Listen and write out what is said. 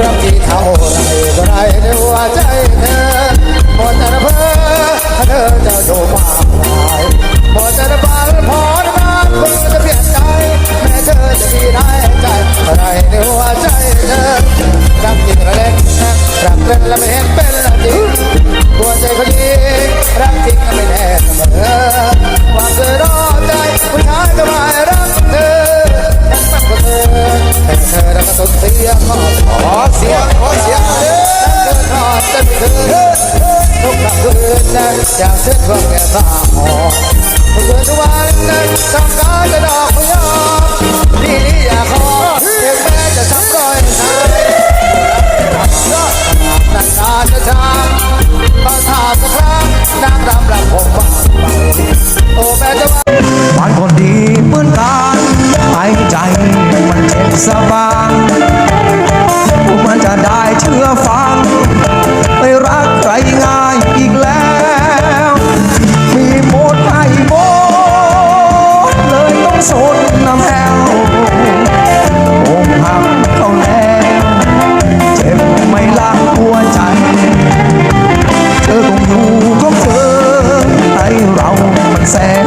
รักที่เท่าไรก็ไรในหัวใจเธอหมดแต่เพ้อเธอจะโดนมากมายหมดแต่ละบาลพอนะบ้านคงจะเปลี่ยนใจแม้เธอจะมีได้ใจอะไรในหัวใจเธอรักจริงระเล็กรักเล่นละไม่เห็นเป็นจริงหัวใจเขายิงรักจริงไม่แน่เสมอความเธอรอใจผู้ชายก็ไม่รักเธอรักเธอแต่เธอรักก็ต้องเสียขอ ต้นคืนทุกคืนนั้นจากเส้นความแก่สาหอทุกคืนทุกวันนั้นทำการจะดอกพยองนี่นี่อย่าขอเพียงแม้จะทำรอยนายรักนานนานจะทำภาษาสักครั้งนางรำรำผมฟังไปโอ้แม่จะว่า sad.